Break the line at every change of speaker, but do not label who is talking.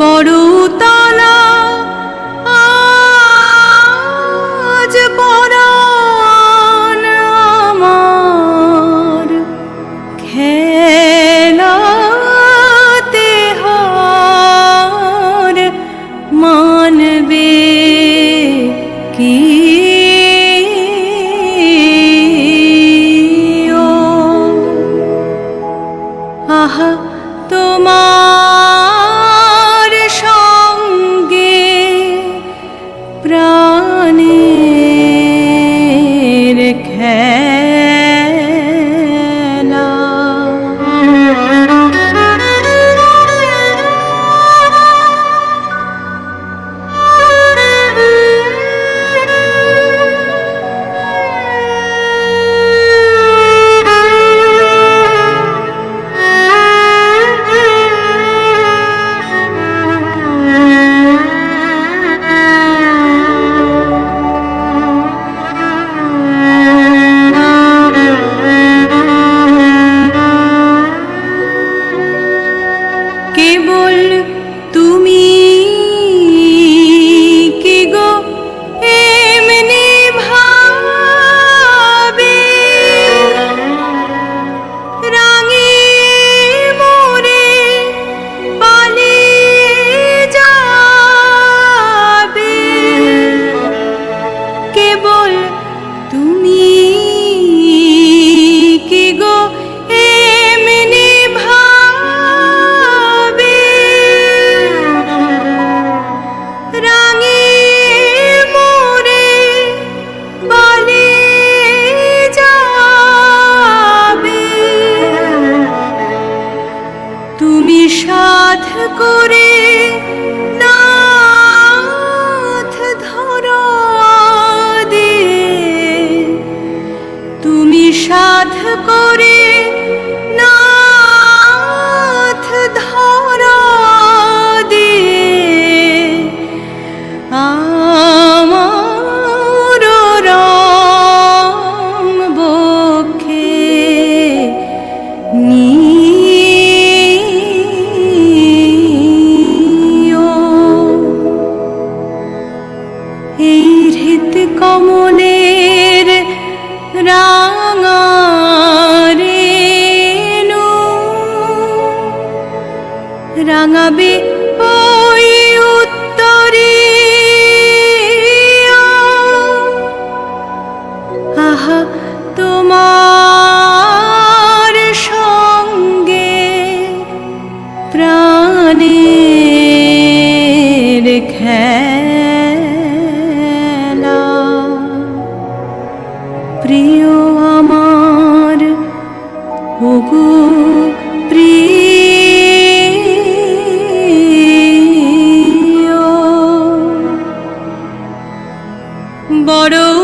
বড়ুতা আমার। তোমার সঙ্গে প্রাণের খেলা। যাবে ওই উত্তরে। আহা তোমার সঙ্গে প্রাণী বড়